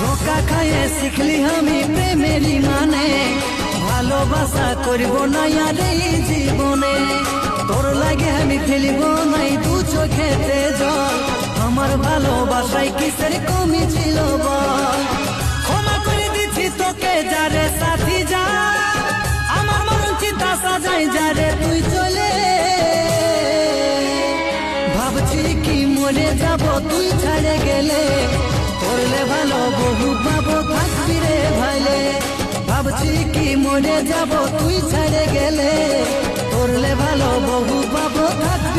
ধোকা খাইয়ে শিখলি আমি প্রেমেরই মানে। ভালোবাসা করব না আর এই জীবনে। তোর লাগে আমি ফেলিব নাই দু চোখেতে জল আমার ভালোবাসায় কিসের কমি ছিল বল? ক্ষমা করে দিচ্ছি তোকে যারে সাথী যা। আমার মরণ চিন্তা সাজাই যারে তুই চলে। ভাবছি কি মরে যাব, তুই ছাড়ে গেলে। যাব তুই ছাড়ে গেলে করলে ভালো বহু পাবো। থাক